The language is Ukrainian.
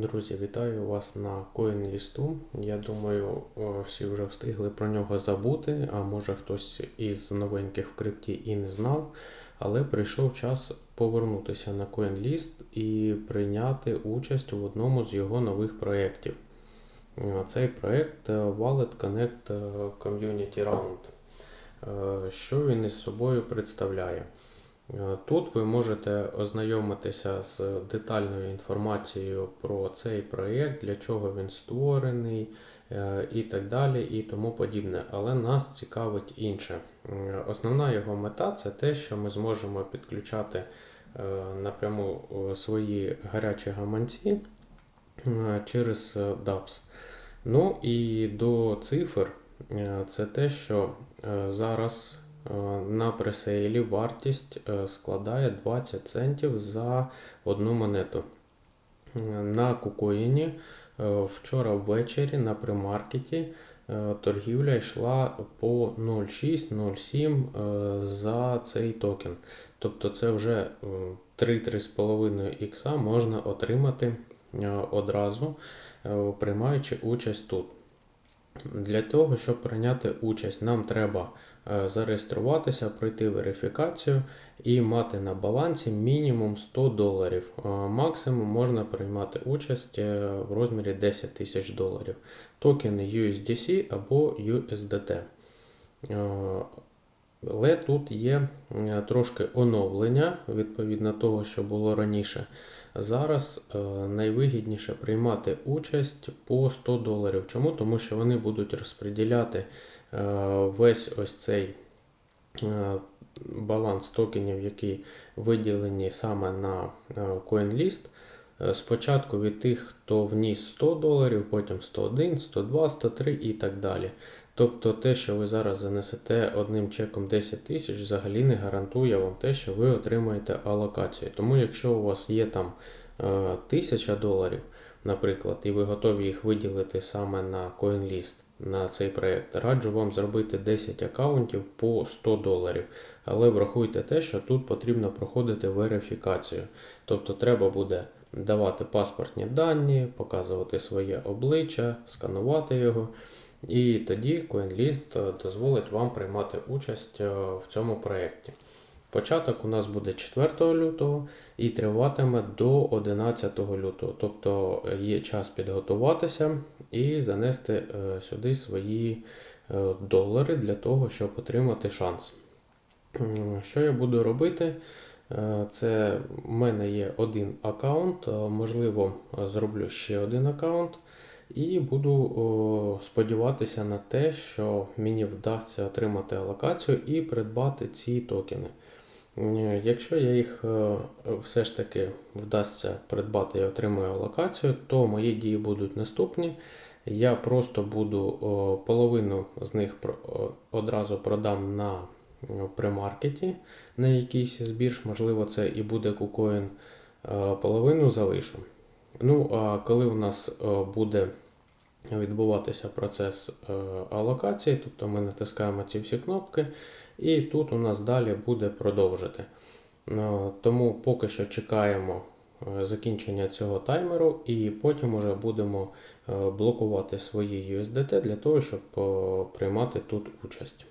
Друзі, вітаю вас на CoinListу. Я думаю, всі вже встигли про нього забути, а може хтось із новеньких в крипті і не знав. Але прийшов час повернутися на CoinList і прийняти участь у одному з його нових проєктів. Цей проєкт е, Wallet Connect е, Community Round. Е, Що він із собою представляє? Е, Тут ви можете ознайомитися з детальною інформацією про цей проєкт, для чого він створений е, і так далі, і тому подібне. Але нас цікавить інше. Е, Основна його мета це те, що ми зможемо підключати напряму свої гарячі гаманці через DApps. Ну і до цифр це те, що зараз на пресейлі вартість е, складає 20 центів за одну монету. Е, На кукоїні е, вчора ввечері на примаркеті е, торгівля йшла по 0,6-0,7 е, за цей токен. Тобто це вже е, 3-3,5 ікса можна отримати е, одразу, е, приймаючи участь тут. Для того, щоб прийняти участь, нам треба е, зареєструватися, пройти верифікацію і мати на балансі мінімум 100 доларів. Е, Максимум можна приймати участь е, в розмірі 10 тисяч доларів. Токени USDC або USDT. Але тут є е, трошки оновлення відповідно того, що було раніше. Зараз е, найвигідніше приймати участь по 100 доларів. Чому? Тому що вони будуть розподіляти е, весь ось цей баланс токенів, які виділені саме на CoinList. Спочатку від тих, хто вніс 100 доларів, потім 101, 102, 103 і так далі. Тобто те, що ви зараз занесете одним чеком 10 тисяч, взагалі не гарантує вам те, що ви отримаєте алокацію. Тому якщо у вас є там е, 1000 доларів, наприклад, і ви готові їх виділити саме на CoinList, на цей проєкт, раджу вам зробити 10 аккаунтів по 100 доларів. Але врахуйте те, що тут потрібно проходити верифікацію. Тобто треба буде давати паспортні дані, показувати своє обличчя, сканувати його. І тоді CoinList е, дозволить вам приймати участь е, в цьому проєкті. Початок у нас буде 4 лютого і триватиме до 11 лютого. Тобто е, є час підготуватися і занести сюди свої долари для того, щоб отримати шанс. Що я буду робити? Це в мене є один аккаунт, можливо, зроблю ще один аккаунт. І буду о, сподіватися на те, що мені вдасться отримати алокацію і придбати ці токени. Е, Якщо я їх е, все ж таки вдасться придбати і отримаю алокацію, то мої дії будуть наступні. Я просто буду о, половину з них одразу продам на о, примаркеті на якийсь з бірж, можливо, це і буде кукоін, е, половину залишу. Ну, а коли у нас е, буде відбуватися процес е, алокації, тобто ми натискаємо ці всі кнопки, і тут у нас далі буде продовжити. Е, Тому поки що чекаємо закінчення цього таймеру, і потім уже будемо блокувати свої USDT для того, щоб приймати тут участь.